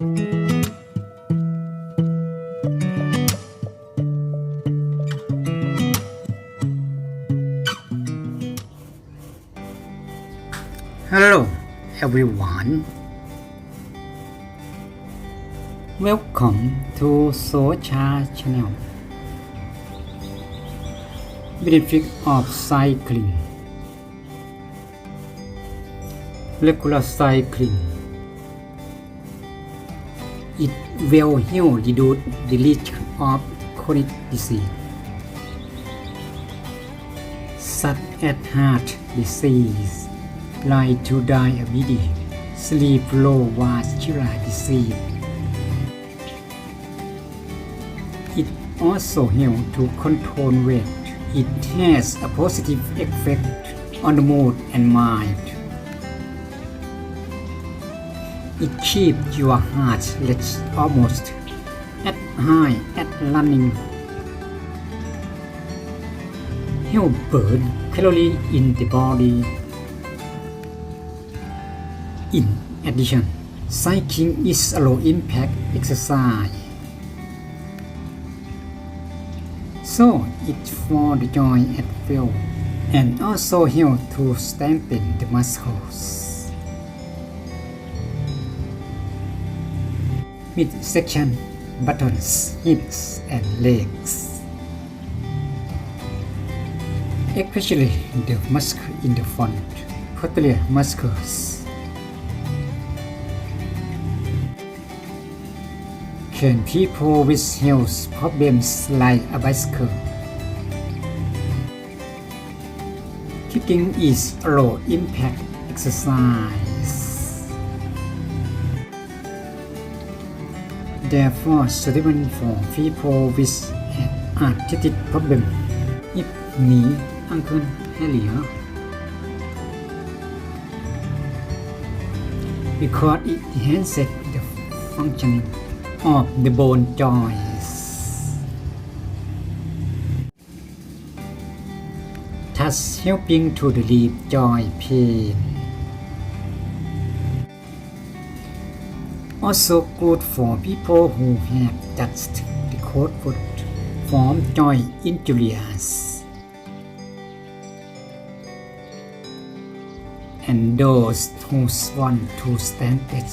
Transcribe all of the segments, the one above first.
Hello everyone. Welcome to Socha Channel. Benefit of cycling. Regular cycling. It will help reduce the risk of chronic disease such as heart disease, like to diabetes, sleep low vascular disease. It also helps to control weight. It has a positive effect on the mood and mind. It keeps your heart rate almost at high at running. Help burn calorie in the body. In addition, cycling is a low impact exercise. So it's for the joint and feel and also help to strengthen the muscles. Midsection, buttons, hips and legs. Especially the muscle in the front, particular muscles. Can people with health problems like a bicycle? Kicking is a low impact exercise. Therefore, suitable for people with an arthritic problem. If knee, ankle, hernia, because it enhances the functioning of the bone joints, thus helping to relieve joint pain. Also good for people who have just recovered from joint injuries and those who want to strengthen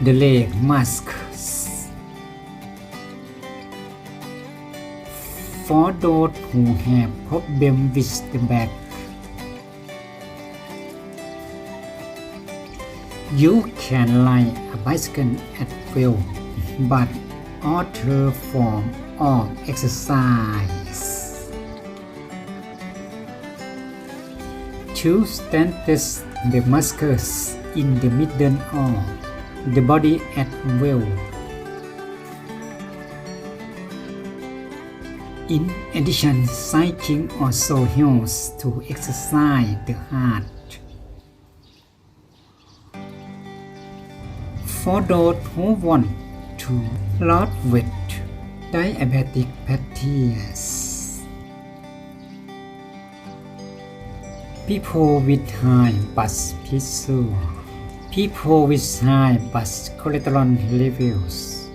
the leg masks. For those who have problem with the back, you can ride a bicycle at will, but other form of exercise. To strengthen the muscles in the middle of the body at will. In addition, cycling also helps to exercise the heart. For those who want to lose weight, diabetic patients, people with high blood pressure, people with high blood cholesterol levels,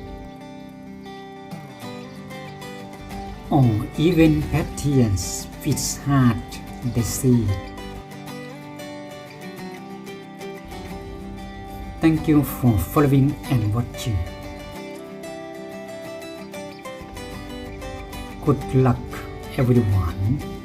or even patients with heart disease. Thank you for following and watching. Good luck, everyone.